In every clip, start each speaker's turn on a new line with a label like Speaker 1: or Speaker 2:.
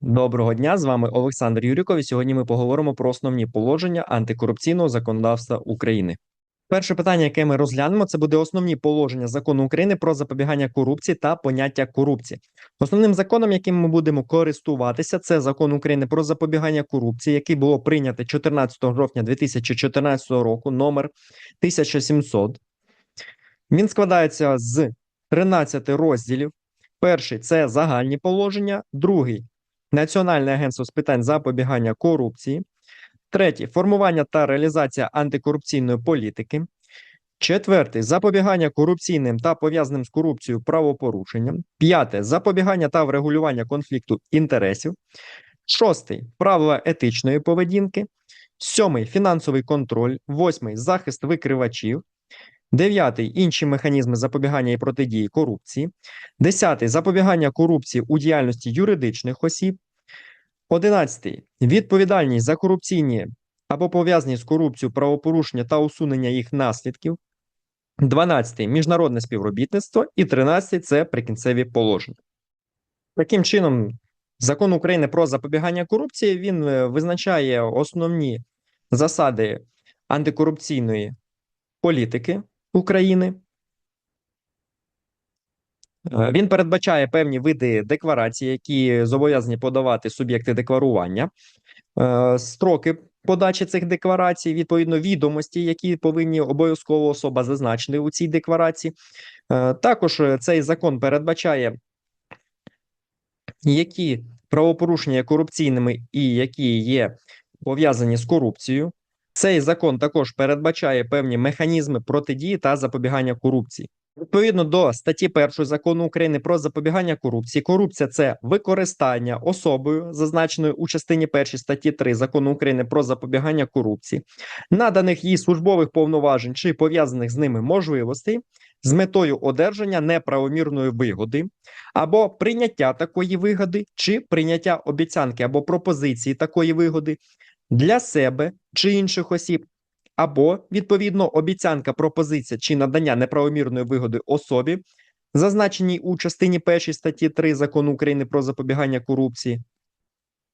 Speaker 1: Доброго дня, з вами Олександр Юріков. і Сьогодні ми поговоримо про основні положення антикорупційного законодавства України. Перше питання, яке ми розглянемо, це буде основні положення закону України про запобігання корупції та поняття корупції. Основним законом, яким ми будемо користуватися, це закон України про запобігання корупції, який було прийнято 14 жовтня 2014 року, номер 1700. Він складається з 13 розділів. Перший це загальні положення, другий Національне агентство з питань запобігання корупції. Третє формування та реалізація антикорупційної політики. Четвертий запобігання корупційним та пов'язаним з корупцією правопорушенням. П'яте запобігання та врегулювання конфлікту інтересів. Шостий правила етичної поведінки. Сьомий фінансовий контроль. Восьмий захист викривачів. Дев'ятий інші механізми запобігання і протидії корупції. Десятий запобігання корупції у діяльності юридичних осіб. Одинадцятий відповідальність за корупційні або пов'язані з корупцією правопорушення та усунення їх наслідків. 12. Міжнародне співробітництво і 13 це прикінцеві положення. Таким чином, закон України про запобігання корупції він е, визначає основні засади антикорупційної політики України. Е, Він передбачає певні види декларацій, які зобов'язані подавати суб'єкти декларування, е, строки подачі цих декларацій, відповідно відомості, які повинні обов'язково особа зазначити у цій декларації. Е, Також цей закон передбачає, які правопорушення корупційними і які є пов'язані з корупцією. Цей закон також передбачає певні механізми протидії та запобігання корупції. Відповідно до статті 1 закону України про запобігання корупції, корупція це використання особою, зазначеною у частині 1 статті 3 закону України про запобігання корупції, наданих їй службових повноважень чи пов'язаних з ними можливостей з метою одержання неправомірної вигоди, або прийняття такої вигоди, чи прийняття обіцянки або пропозиції такої вигоди для себе чи інших осіб або відповідно обіцянка, пропозиція чи надання неправомірної вигоди особі, зазначеній у частині 1 статті 3 закону України про запобігання корупції,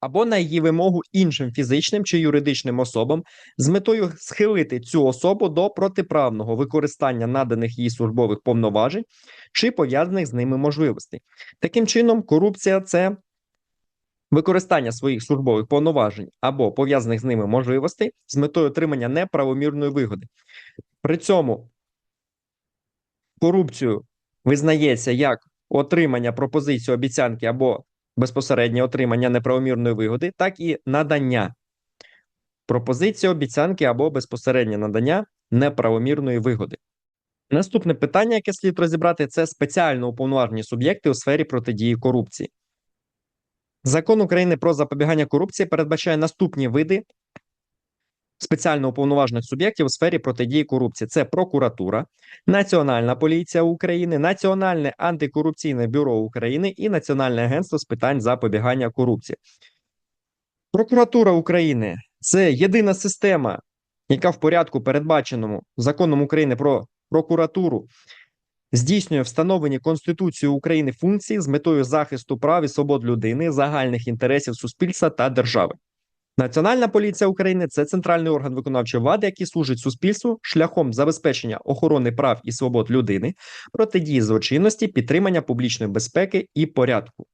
Speaker 1: або на її вимогу іншим фізичним чи юридичним особам з метою схилити цю особу до протиправного використання наданих їй службових повноважень чи пов'язаних з ними можливостей. Таким чином, корупція це використання своїх службових повноважень або пов'язаних з ними можливостей з метою отримання неправомірної вигоди. При цьому корупцію визнається як отримання пропозиції обіцянки або безпосереднє отримання неправомірної вигоди, так і надання пропозиції обіцянки або безпосереднє надання неправомірної вигоди. Наступне питання, яке слід розібрати, це спеціально уповноважені суб'єкти у сфері протидії корупції. Закон України про запобігання корупції передбачає наступні види спеціально уповноважених суб'єктів у сфері протидії корупції: це прокуратура, Національна поліція України, Національне антикорупційне бюро України і Національне агентство з питань запобігання корупції. Прокуратура України це єдина система, яка в порядку, передбаченому законом України про прокуратуру, здійснює встановлені Конституцією України функції з метою захисту прав і свобод людини, загальних інтересів суспільства та держави. Національна поліція України це центральний орган виконавчої влади, який служить суспільству шляхом забезпечення охорони прав і свобод людини, протидії злочинності, підтримання публічної безпеки і порядку.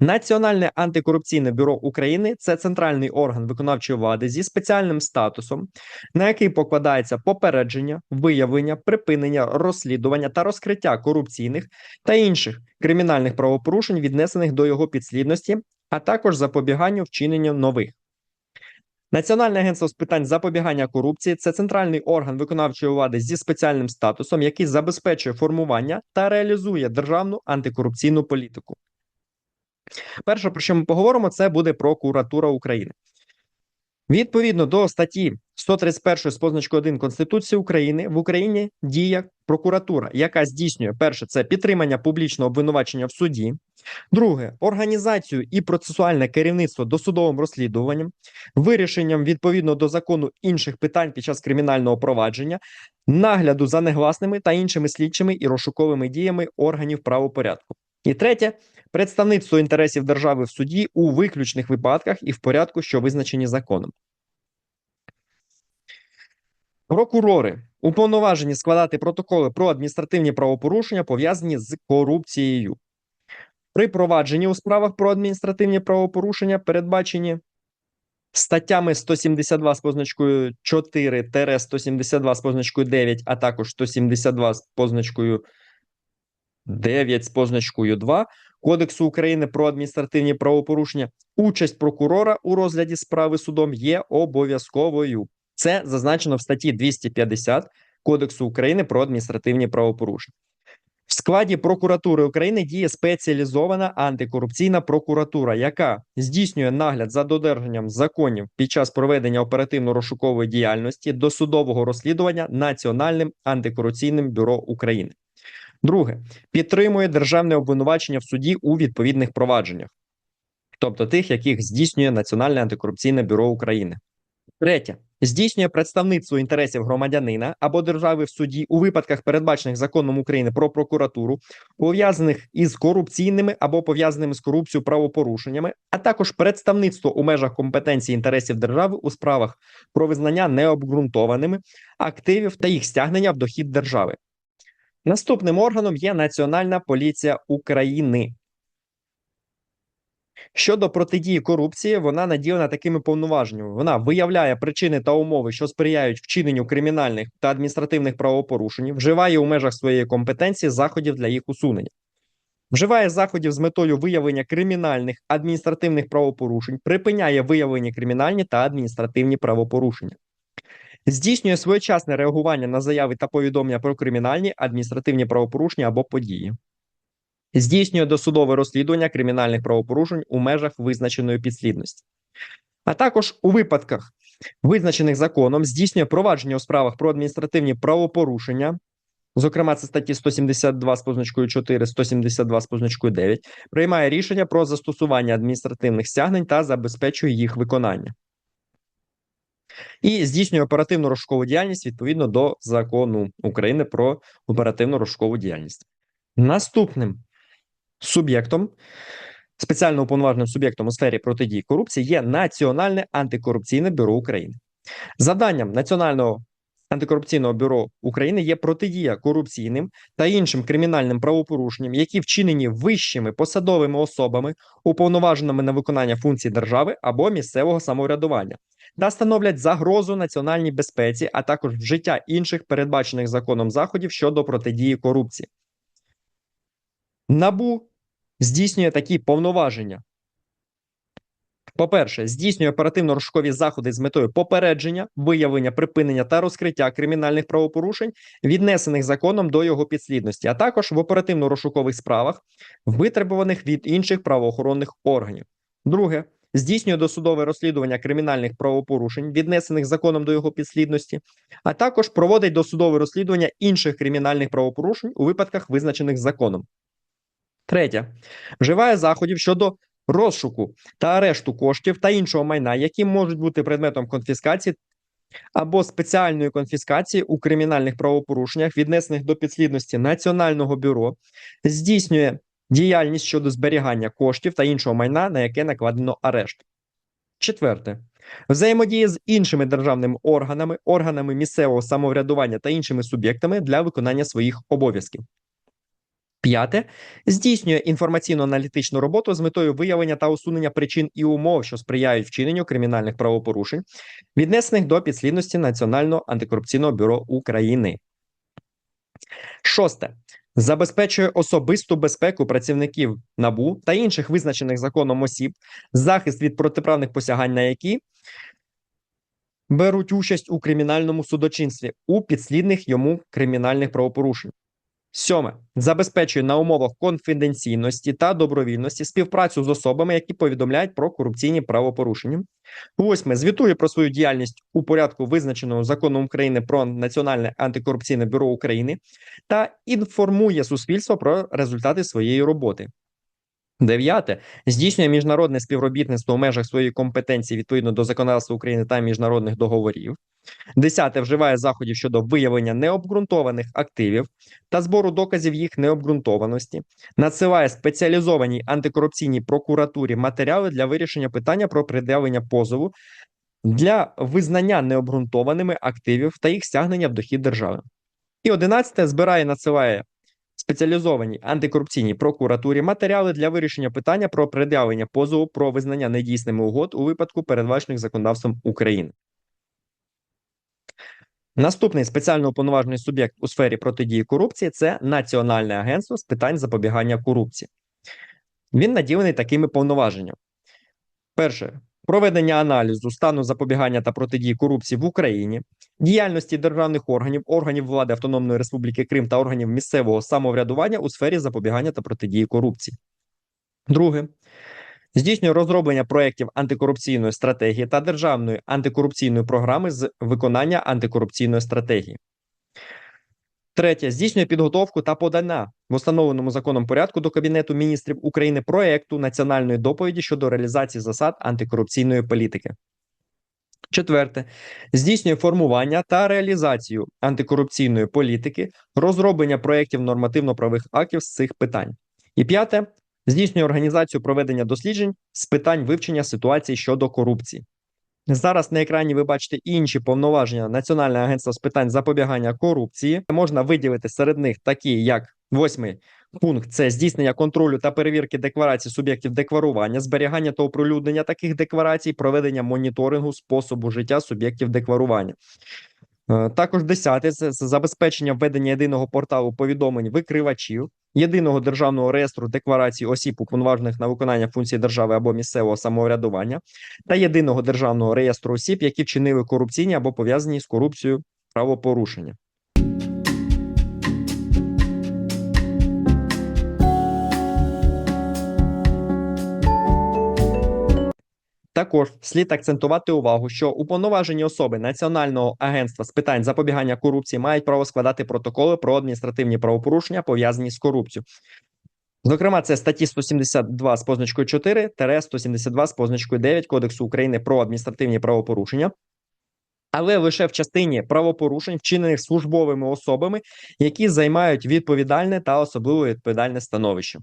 Speaker 1: Національне антикорупційне бюро України це центральний орган виконавчої влади зі спеціальним статусом, на який покладається попередження, виявлення, припинення, розслідування та розкриття корупційних та інших кримінальних правопорушень, віднесених до його підслідності, а також запобіганню вчиненню нових. Національне агентство з питань запобігання корупції це центральний орган виконавчої влади зі спеціальним статусом, який забезпечує формування та реалізує державну антикорупційну політику. Перше, про що ми поговоримо, це буде прокуратура України. Відповідно до статті 131 з позначкою 1 Конституції України в Україні діє прокуратура, яка здійснює перше це підтримання публічного обвинувачення в суді, друге організацію і процесуальне керівництво досудовим розслідуванням, вирішенням відповідно до закону інших питань під час кримінального провадження, нагляду за негласними та іншими слідчими і розшуковими діями органів правопорядку. І третє представництво інтересів держави в суді у виключних випадках і в порядку, що визначені законом. Прокурори уповноважені складати протоколи про адміністративні правопорушення, пов'язані з корупцією. При провадженні у справах про адміністративні правопорушення передбачені статтями 172 з позначкою 4 172 з позначкою 9, а також 172 з позначкою 9 з позначкою 2 Кодексу України про адміністративні правопорушення. Участь прокурора у розгляді справи судом є обов'язковою. Це зазначено в статті 250 Кодексу України про адміністративні правопорушення. В складі прокуратури України діє спеціалізована антикорупційна прокуратура, яка здійснює нагляд за додержанням законів під час проведення оперативно-розшукової діяльності досудового розслідування Національним антикорупційним бюро України. Друге підтримує державне обвинувачення в суді у відповідних провадженнях, тобто тих, яких здійснює Національне антикорупційне бюро України. Третє здійснює представництво інтересів громадянина або держави в суді у випадках, передбачених законом України про прокуратуру, пов'язаних із корупційними або пов'язаними з корупцією правопорушеннями, а також представництво у межах компетенції інтересів держави у справах про визнання необґрунтованими активів та їх стягнення в дохід держави. Наступним органом є Національна поліція України. Щодо протидії корупції, вона наділена такими повноваженнями. Вона виявляє причини та умови, що сприяють вчиненню кримінальних та адміністративних правопорушень, вживає у межах своєї компетенції заходів для їх усунення, вживає заходів з метою виявлення кримінальних адміністративних правопорушень, припиняє виявлені кримінальні та адміністративні правопорушення. Здійснює своєчасне реагування на заяви та повідомлення про кримінальні адміністративні правопорушення або події здійснює досудове розслідування кримінальних правопорушень у межах визначеної підслідності, а також у випадках, визначених законом, здійснює провадження у справах про адміністративні правопорушення. Зокрема, це статті 172 з позначкою 4, 172 з позначкою 9, приймає рішення про застосування адміністративних стягнень та забезпечує їх виконання. І здійснює оперативну розшукову діяльність відповідно до закону України про оперативну розшукову діяльність. Наступним суб'єктом, спеціально уповноваженим суб'єктом у сфері протидії корупції є Національне антикорупційне бюро України. Завданням Національного антикорупційного бюро України є протидія корупційним та іншим кримінальним правопорушенням, які вчинені вищими посадовими особами, уповноваженими на виконання функцій держави або місцевого самоврядування. Та становлять загрозу національній безпеці, а також вжиття інших передбачених законом заходів щодо протидії корупції. Набу здійснює такі повноваження. По-перше, здійснює оперативно-розшукові заходи з метою попередження, виявлення, припинення та розкриття кримінальних правопорушень, віднесених законом до його підслідності, а також в оперативно-розшукових справах, витребуваних від інших правоохоронних органів. Друге, здійснює досудове розслідування кримінальних правопорушень, віднесених законом до його підслідності, а також проводить досудове розслідування інших кримінальних правопорушень у випадках, визначених законом. Третє вживає заходів щодо розшуку та арешту коштів та іншого майна, які можуть бути предметом конфіскації або спеціальної конфіскації у кримінальних правопорушеннях, віднесених до підслідності Національного бюро, здійснює діяльність щодо зберігання коштів та іншого майна, на яке накладено арешт. Четверте. Взаємодія з іншими державними органами, органами місцевого самоврядування та іншими суб'єктами для виконання своїх обов'язків. П'яте здійснює інформаційно-аналітичну роботу з метою виявлення та усунення причин і умов, що сприяють вчиненню кримінальних правопорушень, віднесених до підслідності Національного антикорупційного бюро України. Шосте забезпечує особисту безпеку працівників набу та інших визначених законом осіб, захист від протиправних посягань, на які беруть участь у кримінальному судочинстві у підслідних йому кримінальних правопорушень. Сьоме забезпечує на умовах конфіденційності та добровільності співпрацю з особами, які повідомляють про корупційні правопорушення. Восьме звітує про свою діяльність у порядку, визначеного законом України про Національне антикорупційне бюро України та інформує суспільство про результати своєї роботи. Дев'яте здійснює міжнародне співробітництво в межах своєї компетенції відповідно до законодавства України та міжнародних договорів. Десяте вживає заходів щодо виявлення необґрунтованих активів та збору доказів їх необґрунтованості, надсилає спеціалізованій антикорупційній прокуратурі матеріали для вирішення питання про пред'явлення позову для визнання необґрунтованими активів та їх стягнення в дохід держави. І одинадцяте збирає, надсилає спеціалізованій антикорупційній прокуратурі матеріали для вирішення питання про пред'явлення позову про визнання недійсними угод у випадку передбачених законодавством України. Наступний спеціально уповноважений суб'єкт у сфері протидії корупції це Національне агентство з питань запобігання корупції. Він наділений такими повноваженнями. Перше проведення аналізу стану запобігання та протидії корупції в Україні, діяльності державних органів, органів влади Автономної Республіки Крим та органів місцевого самоврядування у сфері запобігання та протидії корупції. Друге. Здійснює розроблення проєктів антикорупційної стратегії та державної антикорупційної програми з виконання антикорупційної стратегії. Третє. Здійснює підготовку та подання в установленому законом порядку до Кабінету міністрів України проєкту національної доповіді щодо реалізації засад антикорупційної політики. Четверте. Здійснює формування та реалізацію антикорупційної політики, розроблення проєктів нормативно-правових актів з цих питань. І п'яте. Здійснює організацію проведення досліджень з питань вивчення ситуації щодо корупції. Зараз на екрані ви бачите інші повноваження Національного агентства з питань запобігання корупції. Можна виділити серед них такі, як восьмий пункт це здійснення контролю та перевірки декларацій суб'єктів декларування, зберігання та оприлюднення таких декларацій, проведення моніторингу способу життя суб'єктів декларування. Е, Також десяте це це забезпечення введення єдиного порталу повідомлень викривачів, єдиного державного реєстру декларацій осіб, уповноважених на виконання функцій держави або місцевого самоврядування, та єдиного державного реєстру осіб, які вчинили корупційні або пов'язані з корупцією правопорушення. Також слід акцентувати увагу, що уповноважені особи Національного агентства з питань запобігання корупції мають право складати протоколи про адміністративні правопорушення, пов'язані з корупцією. Зокрема, це статті 172 з позначкою 4 172 з позначкою 9 Кодексу України про адміністративні правопорушення, але лише в частині правопорушень, вчинених службовими особами, які займають відповідальне та особливо відповідальне становище.